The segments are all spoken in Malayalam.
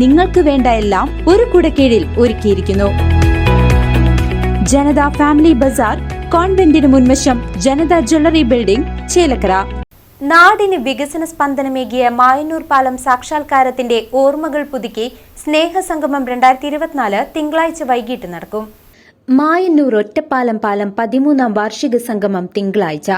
നിങ്ങൾക്ക് വേണ്ട എല്ലാം ഒരു കുടക്കീഴിൽ ഒരുക്കിയിരിക്കുന്നു. ജനത ഫാമിലി ബസാർ കോൺവെന്റിന് മുൻവശം ജനത ജ്വല്ലറി ബിൽഡിംഗ് ചേലക്കര. നാടിന് വികസന സ്പന്ദനമേകിയ മായന്നൂർ പാലം സാക്ഷാത്കാരത്തിന്റെ ഓർമ്മകൾ പുതുക്കി സ്നേഹസംഗമം രണ്ടായിരത്തി ഇരുപത്തിനാല് തിങ്കളാഴ്ച വൈകിട്ട് നടക്കും. മായന്നൂർ ഒറ്റപ്പാലം പാലം പതിമൂന്നാം വാർഷിക സംഗമം തിങ്കളാഴ്ച.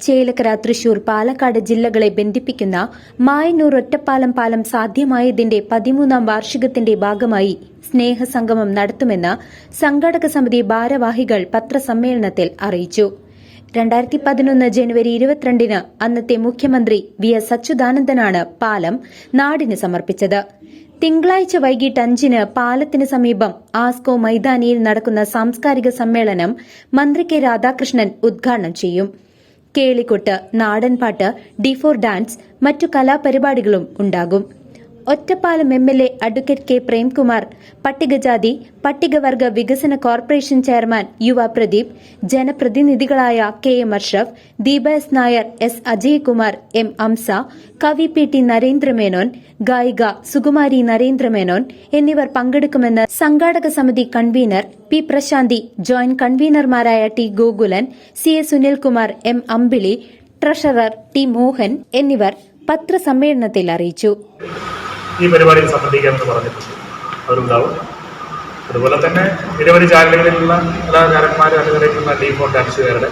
ചേലക്കര തൃശൂർ പാലക്കാട് ജില്ലകളെ ബന്ധിപ്പിക്കുന്ന മായന്നൂർ ഒറ്റപ്പാലം പാലം സാധ്യമായതിന്റെ പതിമൂന്നാം വാർഷികത്തിന്റെ ഭാഗമായി സ്നേഹസംഗമം നടത്തുമെന്ന് സംഘാടക സമിതി ഭാരവാഹികൾ പത്രസമ്മേളനത്തിൽ അറിയിച്ചു. രണ്ടായിരത്തി പതിനൊന്ന് ജനുവരി ഇരുപത്തിരണ്ടിന് അന്നത്തെ മുഖ്യമന്ത്രി വി എസ് അച്യുതാനന്ദനാണ് പാലം നാടിന് സമർപ്പിച്ചത്. തിങ്കളാഴ്ച വൈകിട്ട് അഞ്ചിന് പാലത്തിന് സമീപം ആസ്കോ മൈതാനിയിൽ നടക്കുന്ന സാംസ്കാരിക സമ്മേളനം മന്ത്രി കെ രാധാകൃഷ്ണൻ ഉദ്ഘാടനം ചെയ്യും. കേളിക്കൊട്ട് നാടൻപാട്ട് ഡിഫോർ ഡാൻസ് മറ്റു കലാപരിപാടികളും ഉണ്ടാകും. Ottapalam M L A advocate K Premkumar പട്ടികജാതി പട്ടികവർഗ വികസന കോർപ്പറേഷൻ ചെയർമാൻ യുവ Pradeep ജനപ്രതിനിധികളായ K M Ashraf Deepa S Nair S Ajayakumar M Amsa കവി പി ടി നരേന്ദ്രമേനോൻ ഗായിക സുകുമാരി നരേന്ദ്രമേനോൻ എന്നിവർ പങ്കെടുക്കുമെന്ന് സംഘാടക സമിതി convener P Prashanthi joint കൺവീനർമാരായ T Gokulan C A Sunilkumar M Ambili treasurer T Mohan എന്നിവർ പത്രസമ്മേളനത്തിൽ അറിയിച്ചു. ഈ പരിപാടിയിൽ സംബന്ധിക്കാമെന്ന് പറഞ്ഞിട്ടുണ്ട്. അവരുണ്ടാവും അതുപോലെ തന്നെ നിരവധി ചാനലുകളിലുള്ള കലാകാരന്മാർ അനുകരിക്കുന്ന ഡി ഫോർ ഡാൻസുകാരുടെ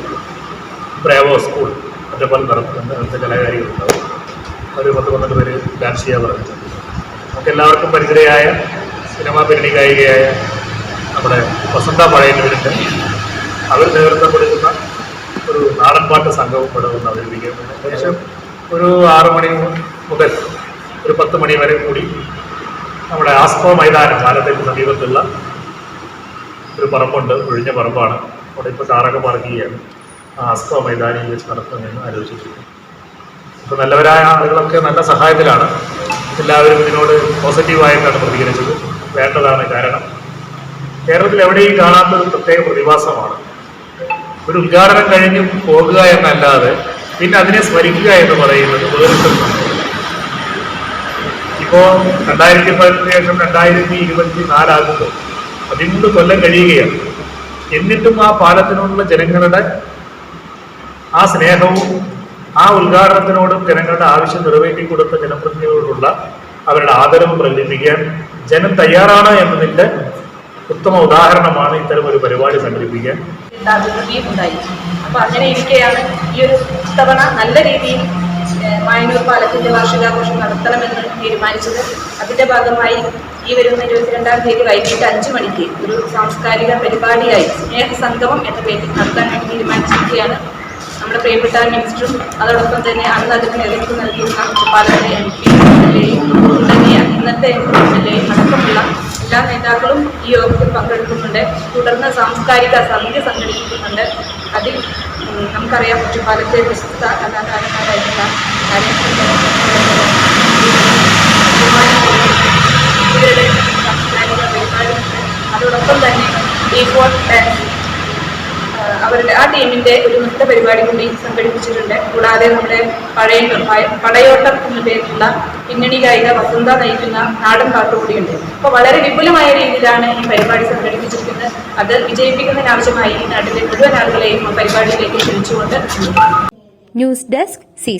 ബ്രാവോ സ്കൂൾ അതേപോലെ നടത്തുന്നുണ്ട്. അവിടുത്തെ കലാകാരികളുണ്ടാവും. ഒരു പത്ത് പന്ത്രണ്ട് പേര് ഡാൻസ് ചെയ്യാൻ പറഞ്ഞിട്ടുണ്ട്. നമുക്ക് എല്ലാവർക്കും പരിചിതയായ സിനിമാ പിന്നണി ഗായികയായ നമ്മുടെ വസന്ത പഴയന്നൂരിന്റെ അവർ നേതൃത്വം കൊടുക്കുന്ന ഒരു നാടൻപാട്ട് സംഘവും ഇവിടെ ഒന്ന് അവതരിപ്പിക്കുന്നുണ്ട്. ഏകദേശം ഒരു ആറു മണി മുതൽ ഒരു പത്ത് മണി വരെ കൂടി നമ്മുടെ ആസ്കോ മൈതാനം ആലത്തേക്ക് സമീപത്തുള്ള ഒരു പറമ്പുണ്ട് ഒഴിഞ്ഞ പറമ്പാണ്. അവിടെ ഇപ്പോൾ കാറൊക്കെ പാർക്ക് ചെയ്യുകയാണ്. ആ ആസ്കോ മൈതാനിയിൽ വെച്ച് നടത്തുമെന്ന് ആലോചിച്ചിട്ടുണ്ട് അപ്പോൾ നല്ലവരായ ആളുകളൊക്കെ നല്ല സഹായത്തിലാണ് എല്ലാവരും ഇതിനോട് പോസിറ്റീവായിട്ടാണ് പ്രതികരിച്ചത്. വേണ്ടതാണ് കാരണം. കേരളത്തിൽ എവിടെയും കാണാത്ത ഒരു പ്രത്യേക പ്രതിഭാസമാണ്. ഒരു ഉദ്ഘാടനം കഴിഞ്ഞ് പോകുക എന്നല്ലാതെ പിന്നെ അതിനെ സ്മരിക്കുക എന്ന് പറയുന്നത് വേറിട്ടൊരു സംഭവം ഇപ്പോൾ രണ്ടായിരത്തി പതിനെട്ടിന് ശേഷം രണ്ടായിരത്തി ഇരുപത്തി നാലാകുമ്പോൾ പതിമൂന്ന് കൊല്ലം കഴിയുകയാണ്. എന്നിട്ടും ആ പാലത്തിനോടുള്ള ജനങ്ങളുടെ ആ സ്നേഹവും ആ ഉദ്ഘാടനത്തിനോടും ജനങ്ങളുടെ ആവശ്യം നിറവേറ്റി കൊടുത്ത ജനപ്രതിനിധികളോടുള്ള അവരുടെ ആദരവ് പ്രകടിപ്പിക്കാൻ ജനം തയ്യാറാണ് എന്നതിന്റെ ഉത്തമ ഉദാഹരണമാണ് ഇത്തരം ഒരു പരിപാടി സംഘടിപ്പിക്കാൻ. ഉണ്ടായി. അപ്പൊ അങ്ങനെ ഇരിക്കെയാണ് ഈ ഒരു തവണ നല്ല രീതിയിൽ ഏഹ്, മായന്നൂർ പാലത്തിന്റെ വാർഷികാഘോഷം നടത്തണമെന്ന് തീരുമാനിച്ചത്. അതിന്റെ ഭാഗമായി ഈ വരുന്ന ഇരുപത്തിരണ്ടാം തീയതി വൈകിട്ട് അഞ്ചു മണിക്ക് ഒരു സാംസ്കാരിക പരിപാടിയായി സ്നേഹസംഗമം എന്ന പേരിൽ നടത്താൻ വേണ്ടി തീരുമാനിച്ചിരിക്കുകയാണ് നമ്മുടെ പ്രിയപ്പെട്ട മിനിസ്റ്ററും അതോടൊപ്പം തന്നെ അന്ന് അതിന് നേതൃത്വം നൽകിയിരുന്ന പാലത്തെ എം പി എം തുടങ്ങിയ ഇന്നത്തെ എം എൽ എയും അടക്കമുള്ള എല്ലാ നേതാക്കളും ഈ യോഗത്തിൽ പങ്കെടുക്കുന്നുണ്ട്. തുടർന്ന് സാംസ്കാരിക സമിതി സംഘടിപ്പിക്കുന്നുണ്ട്. അതിൽ നമുക്കറിയാം ഒറ്റപ്പാലത്തെ പ്രശസ്ത കലാകാരന്മാരായിട്ടുള്ള ഇവരുടെ സാംസ്കാരിക പരിപാടിയുണ്ട് അതോടൊപ്പം തന്നെ ഈ ഫോർ ഡാൻസ് അവരുടെ ആ ടീമിന്റെ ഒരു നൃത്ത പരിപാടി കൂടി സംഘടിപ്പിച്ചിട്ടുണ്ട്. കൂടാതെ നമ്മുടെ പഴയ പടയോട്ടം എന്ന പേരിലുള്ള പിന്നണി ഗായിക വസന്ത നയിക്കുന്ന നാടൻ പാട്ട് കൂടിയുണ്ട്. വളരെ വിപുലമായ രീതിയിലാണ് ഈ പരിപാടി സംഘടിപ്പിച്ചിരിക്കുന്നത്. അത് വിജയിപ്പിക്കുന്നതിനാവശ്യമായി ഈ നാട്ടിലെ മുഴുവൻ ആളുകളെയും പരിപാടിയിലേക്ക് ക്ഷണിച്ചുകൊണ്ട് ന്യൂസ് ഡെസ്ക് സി